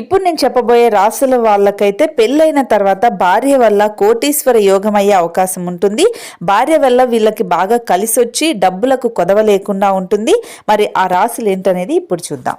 ఇప్పుడు నేను చెప్పబోయే రాసుల వాళ్ళకైతే పెళ్ళైన తర్వాత భార్య వల్ల కోటీశ్వర యోగం అయ్యే అవకాశం ఉంటుంది. భార్య వల్ల వీళ్ళకి బాగా కలిసొచ్చి డబ్బులకు కొదవ లేకుండా ఉంటుంది. మరి ఆ రాసులు ఏంటనేది ఇప్పుడు చూద్దాం.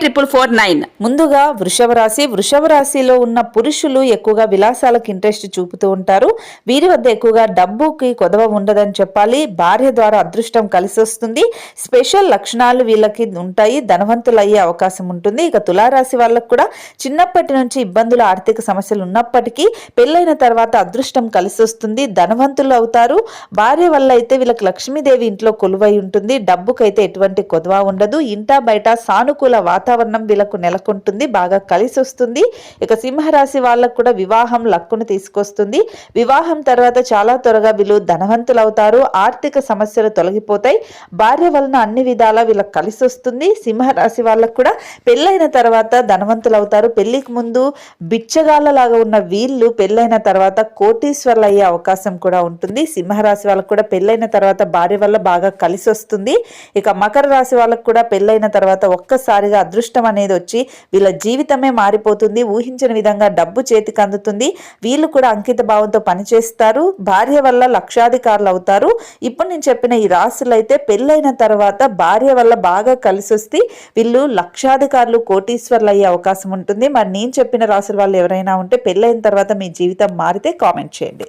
triple four nine ముందుగా వృషభ రాశి వృషభ రాశిలో ఉన్న పురుషులు ఎక్కువగా విలాసాలకు ఇంట్రెస్ట్ చూపుతూ ఉంటారు. వీరి వద్ద ఎక్కువగా డబ్బుకి కొదవ ఉండదని చెప్పాలి. భార్య ద్వారా అదృష్టం కలిసి వస్తుంది. స్పెషల్ లక్షణాలు వీళ్ళకి ఉంటాయి. ధనవంతులు అయ్యే అవకాశం ఉంటుంది. ఇక తులారాశి వాళ్ళకు కూడా చిన్నప్పటి నుంచి ఇబ్బందులు ఆర్థిక సమస్యలు ఉన్నప్పటికీ పెళ్ళైన తర్వాత అదృష్టం కలిసి వస్తుంది. ధనవంతులు అవుతారు. భార్య వల్ల అయితే వీళ్ళకి లక్ష్మీదేవి ఇంట్లో కొలువై ఉంటుంది. డబ్బుకైతే ఎటువంటి కొదవ ఉండదు. ఇంటా బయట సానుకూల వాతావరణం వాతావరణం వీళ్ళకు నెలకొంటుంది బాగా కలిసి వస్తుంది ఇక సింహరాశి వాళ్ళకు కూడా వివాహం లక్కును తీసుకొస్తుంది. వివాహం తర్వాత చాలా త్వరగా వీళ్ళు ధనవంతులు అవుతారు ఆర్థిక సమస్యలు తొలగిపోతాయి. భార్య వలన అన్ని విధాలా వీళ్ళకి కలిసి వస్తుంది సింహరాశి వాళ్ళకు కూడా పెళ్ళైన తర్వాత ధనవంతులు అవుతారు పెళ్ళికి ముందు బిచ్చగాళ్ళలాగా ఉన్న వీళ్ళు పెళ్ళైన తర్వాత కోటీశ్వర్లు అయ్యే అవకాశం కూడా ఉంటుంది. సింహరాశి వాళ్ళకు కూడా పెళ్ళైన తర్వాత భార్య వల్ల బాగా కలిసి వస్తుంది ఇక మకర రాశి వాళ్ళకు కూడా పెళ్ళైన తర్వాత ఒక్కసారిగా అదృష్టం అనేది వచ్చి వీళ్ళ జీవితమే మారిపోతుంది ఊహించిన విధంగా డబ్బు చేతికి అందుతుంది. వీళ్ళు కూడా అంకిత భావంతో పనిచేస్తారు. భార్య వల్ల లక్షాధికారులు అవుతారు. ఇప్పుడు నేను చెప్పిన ఈ రాశులు అయితే పెళ్ళైన తర్వాత భార్య వల్ల బాగా కలిసి వస్తే వీళ్ళు లక్షాధికారులు కోటీశ్వర్లు అయ్యే అవకాశం ఉంటుంది. మరి నేను చెప్పిన రాసుల వాళ్ళు ఎవరైనా ఉంటే పెళ్ళైన తర్వాత మీ జీవితం మారితే కామెంట్ చేయండి.